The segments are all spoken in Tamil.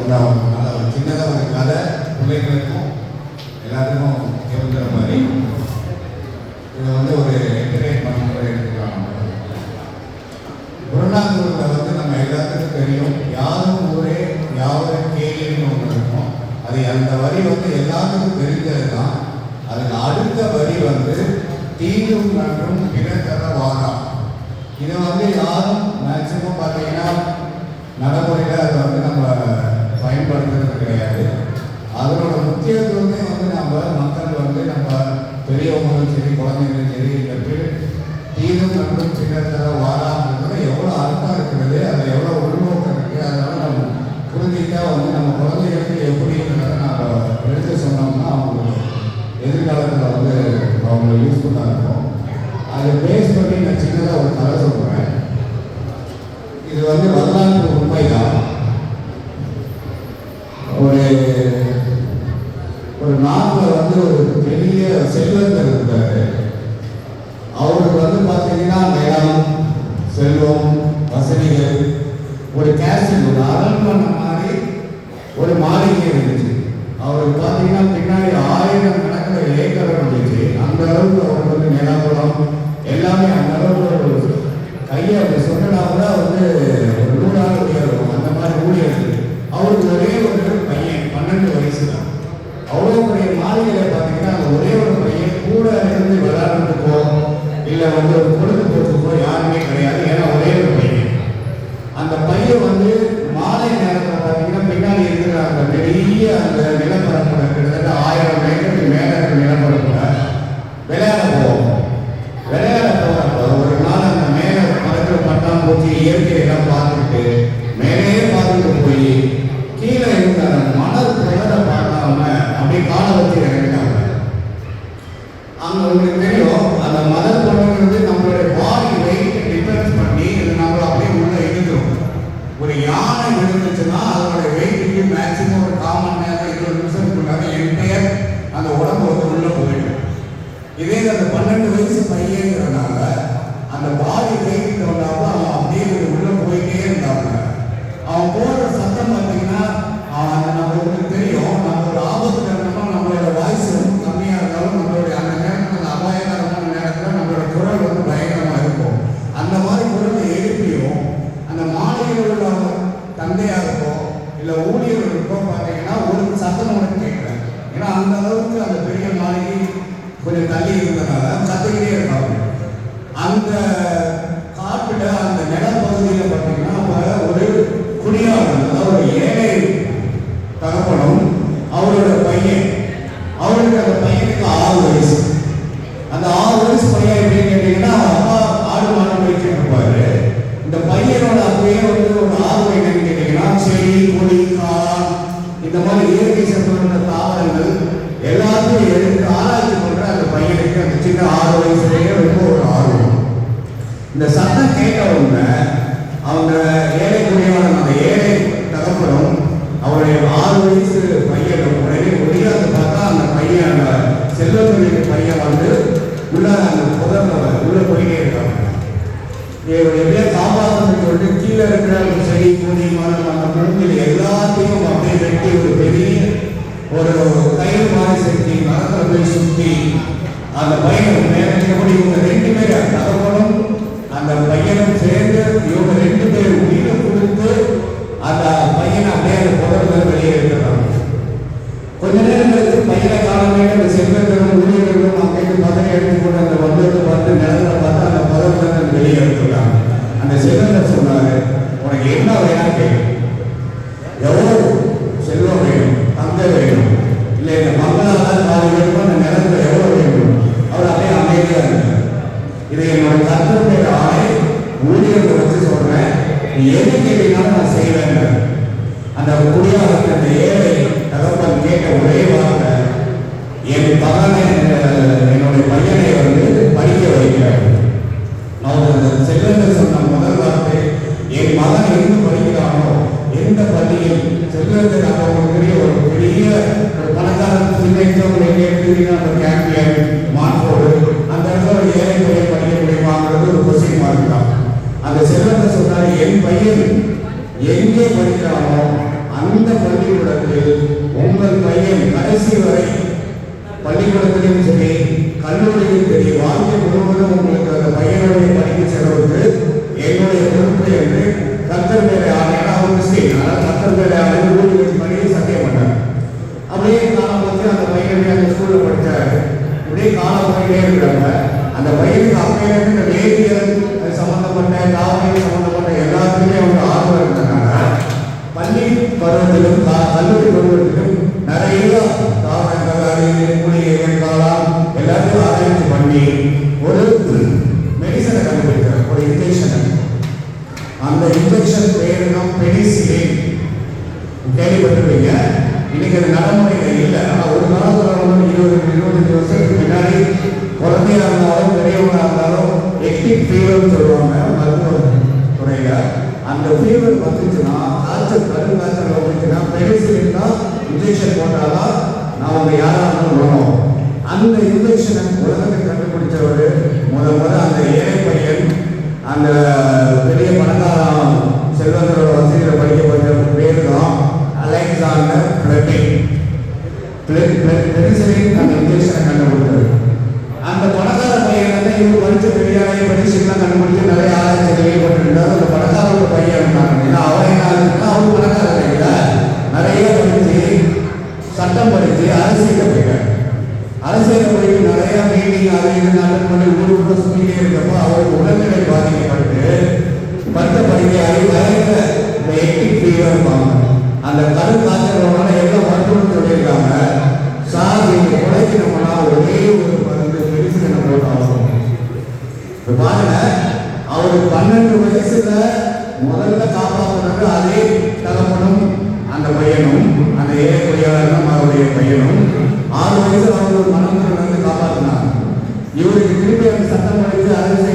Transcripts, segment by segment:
ஒன்றாகும் அது ஒரு சின்னதாக ஒரு கதை எல்லாத்துக்கும் இதை வந்து ஒரு என்டர்டெயின் பண்ணுற எடுத்துக்கலாம். புறநானூரில் வந்து நம்ம எல்லாத்துக்கும் தெரியும். யாரும் ஊரே யாரும் கேள்வின்னு ஒன்று இருக்கும். அது அந்த வரி வந்து எல்லாத்துக்கும் தெரிஞ்சது தான் அதுக்கு அடுத்த வரி வந்து தீங்கும் நன்றும் பிறத்தர வாரா. இதை வந்து யாரும் மேக்சிமம் பார்த்தீங்கன்னா நடைமுறையில் அதை வந்து நம்ம பயன்படுத்துறது கிடையாது. அதனோட முக்கியத்துவமே வந்து நம்ம மக்கள் வந்து நம்ம பெரியவங்களும் சரி குழந்தைங்களும் சரி இந்த தீரும் மற்றும் பின்னர் வாரா பேலன்ஸ் ஒரு அரண்மனை மாதிரி ஒரு மாளிகை பன்னெண்டு வயசு பையன் ஆறு வயசு பையன் உடனே வெளியே வந்து பார்த்தா அந்த பையன் அந்த செல்வத்துடைய பையன் வந்து உள்ள அந்த புதர்ல உள்ள போயிட்டே இருக்காங்க எப்படியா காப்பாற்றணும்னு சொல்லிட்டு கீழே இருக்கிற ஒரு செடி பூனை மரம் அந்த பொருட்கள் எல்லாத்தையும் அப்படியே வெட்டி ஒரு பெரிய ஒரு கயிறு மாதிரி செட்டி மரத்தை போய் சுற்றி அந்த பையன் மேலே எப்படி இவங்க ரெண்டு பேர் அந்த பண்ணிட்டே இருக்கிறாங்க அந்த வைரஸ் அப்பையிலேருந்து இந்த வேதியியல் சம்மந்தப்பட்ட தாவரங்கள் சம்மந்தப்பட்ட எல்லாத்துக்குமே அவங்க ஆர்வம் இருந்ததுனால பள்ளி பருவத்திலும் கல்லூரி பருவத்திலும் நிறைய தாவரங்கள் அறிவியல் மூலிகைகள் காலம் எல்லாத்தையும் ஆராய்ச்சி பண்ணி ஒரு மெடிசனை கண்டுபிடிக்கிறாங்க ஒரு இன்ஜெக்ஷனை அந்த இன்ஜெக்ஷன் பேர் தான் பெனிசிலின் கேள்விப்பட்டிருப்பீங்க? இன்னைக்கு அது நடைமுறையில் இல்லை. ஆனால் ஒரு காலத்தில் இருபது இருபத்தஞ்சு வருஷத்துக்கு முன்னாடி குழந்தையா இருந்தாலும் பெரியவங்களாக இருந்தாலும் எக்டிக் ஃபீவர்னு சொல்லுவாங்க மருத்துவ துறையில். அந்த ஃபீவர் வந்துச்சுன்னா காய்ச்சல் கரு காய்ச்சல் வந்துச்சுன்னா மெடிசின் தான் இன்ஜெக்ஷன் போட்டால் தான் நாம் யாராக இருந்தாலும் வரும் அந்த இன்ஜெக்ஷனை உலகத்தை கண்டுபிடிச்சவர் முத முத அந்த ஏழை பையன் அந்த பெரிய பணக்காரம் செல்வந்தரோட வசதியில் படிக்கப்பட்ட பேர் தான் அலெக்சாண்டர் பிளட்டிங் பெருசரின் அந்த இன்ஜெக்ஷனை கண்டுபிடிச்சவர். அந்த பணக்கார பையன் இவர் மருத்துவ விதியாலயம் பற்றி சின்ன கண்டுபிடித்து நிறைய ஆராய்ச்சி ஏழை பொறியாளர் அவருடைய பையனும் ஆறு வயசு அவங்க மனம் வந்து காப்பாற்றினார் இவருக்கு திருப்பி அந்த சட்டம் படித்து அரசு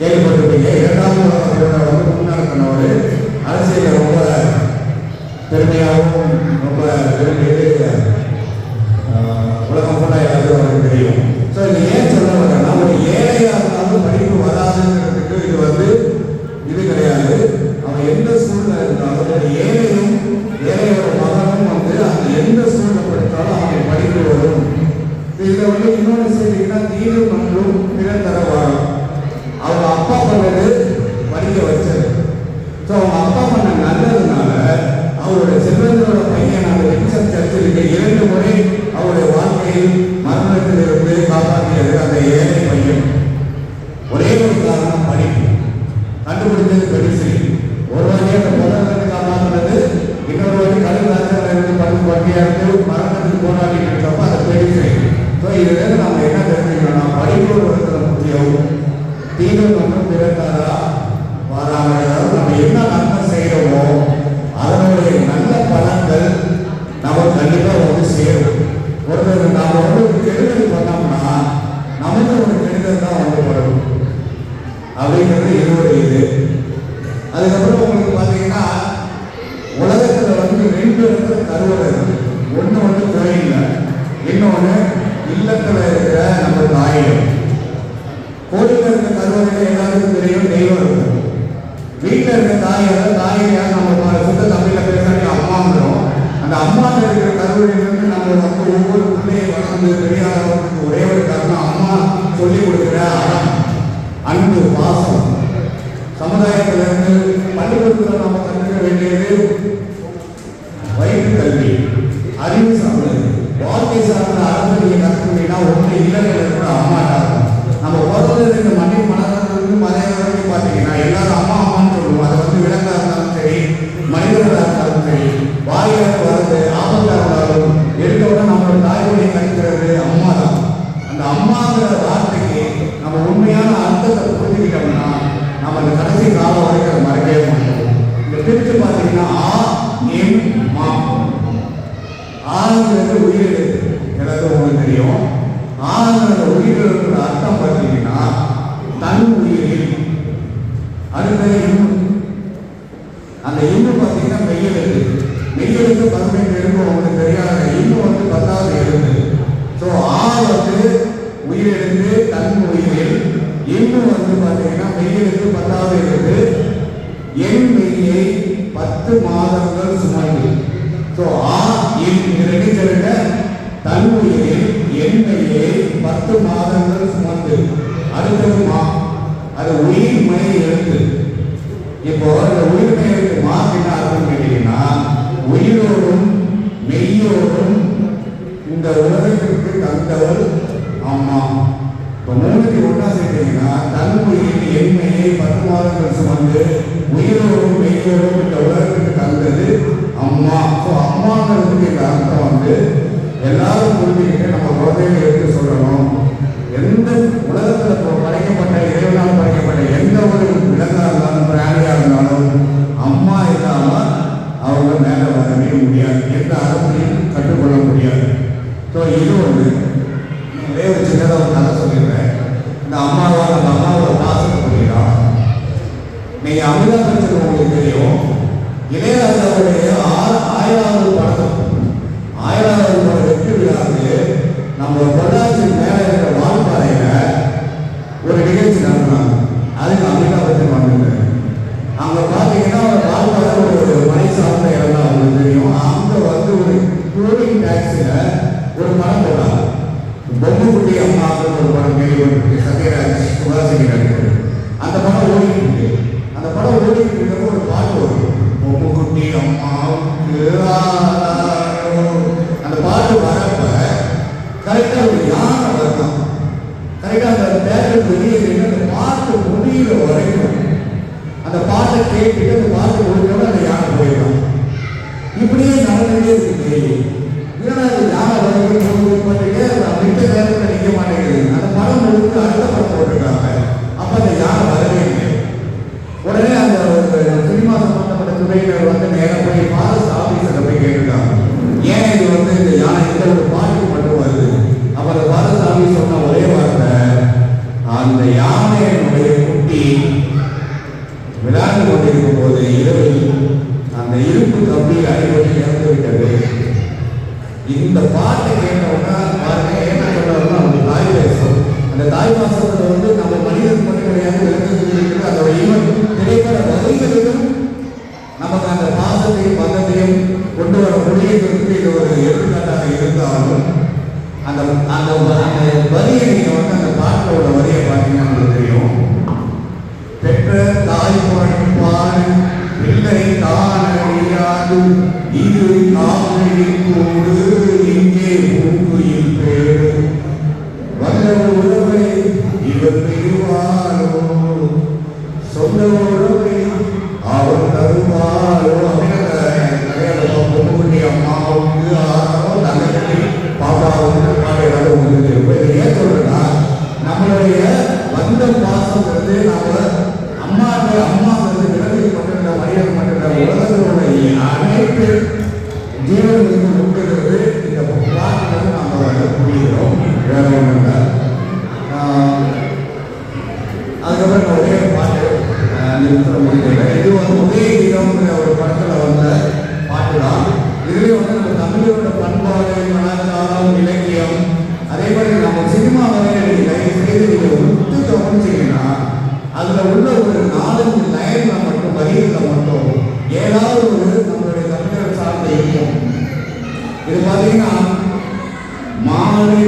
கேள்விப்பட்டிருப்பீங்க இரண்டாவது கல்லூரியை எண்ணெயை பத்து மாதங்கள் சுமந்து அடுத்தது மா. அது உயிர் மை எழுத்து இப்போ அந்த உயிர் மையத்துக்கு மாத்தின அர்த்தம் கேட்டீங்கன்னா உயிரோடும் மெய்யோடும் இந்த உலகத்திற்கு தந்தவர் அம்மா. இப்போ மூணுக்கு ஒன்றா சேர்த்தீங்கன்னா தன் உயிரின் எண்மையை பத்து மாதங்கள் சுமந்து உயிரோடும் மெய்யோடும் இந்த உலகத்துக்கு தந்தது அம்மா. ஸோ அம்மாங்கிறதுக்கு இந்த அர்த்தம் வந்து எல்லாரும் புரிஞ்சுக்கிட்டு நம்ம குழந்தைங்களுக்கு சொல்லணும். யாரும் நிக்க மாட்டேங்குது அந்த படம் அடுத்த படம் அவர் தருமாறும் இதுவே வந்து நம்ம தமிழோட பண்பாடு கலாச்சாரம் இலக்கியம் அதே மாதிரி நம்ம சினிமா வரையில் தயவு செய்து நீங்கள் ஒத்து கவனிச்சிங்கன்னா அதில் உள்ள ஒரு நாலஞ்சு லைனில் மட்டும் வரிகளில் மட்டும் ஏதாவது ஒரு நம்மளுடைய தமிழர் சார்ந்த இருக்கும் இது பார்த்தீங்கன்னா மாலை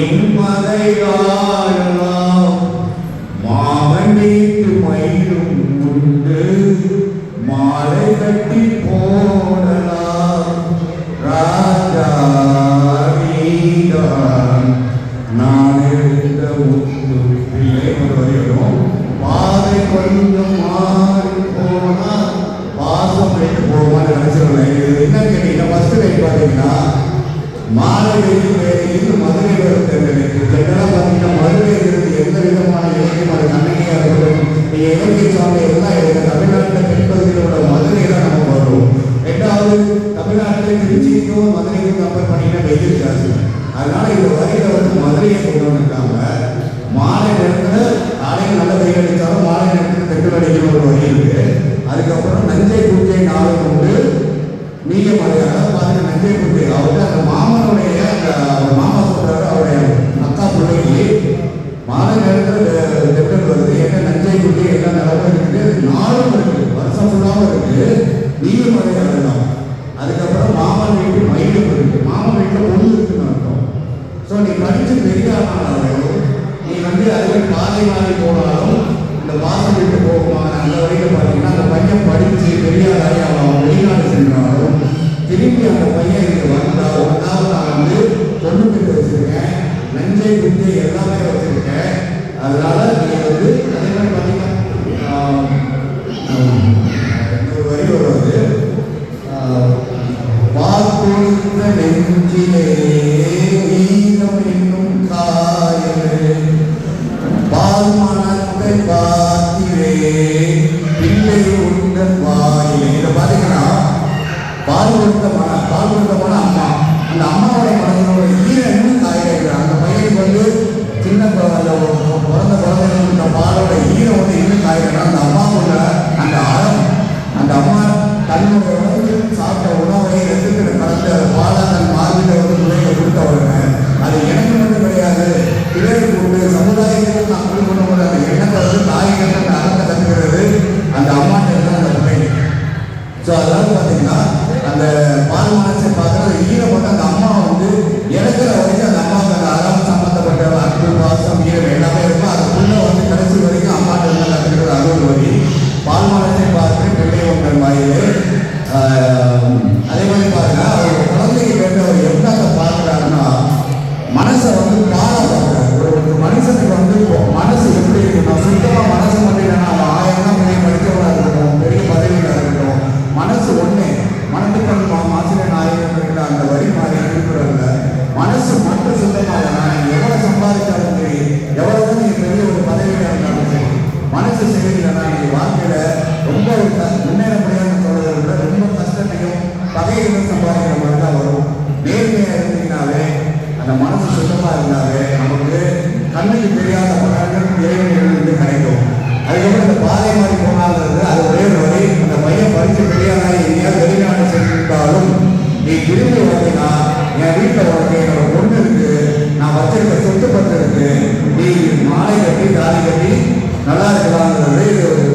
என் மலையா நீயும் மறைய வேண்டாம் அதுக்கப்புறம் மாமன் வீட்டு மயிலும் இருக்கு மாமன் வீட்டில் பொண்ணு இருக்குன்னு ஸோ நீ படித்து பெரிய ஆளானாலும் நீ வந்து அதுவே பாதை மாறி போனாலும் இந்த வாசம் விட்டு போகுமா? அந்த வரைக்கும் பார்த்தீங்கன்னா அந்த பையன் படிச்சு பெரிய ஆளாகி அவன் வெளிநாடு சென்றாலும் திரும்பி அந்த பையன் இங்கே வந்தால் ஒன்றாவது நான் வந்து தொண்ணூத்தெட்டு வச்சுருக்கேன். நஞ்சை குஞ்சை எல்லாமே வச்சுருக்கேன். அதனால நீ வந்து அதே மாதிரி பார்த்தீங்கன்னா name, வீட்டில் வந்து என்னோட பொண்ணு இருக்கு நான் வச்சிருக்க சொத்து பத்து இருக்கு நீ மாலை கட்டி தாலி கட்டி நல்லா இருக்கலாம் இது ஒரு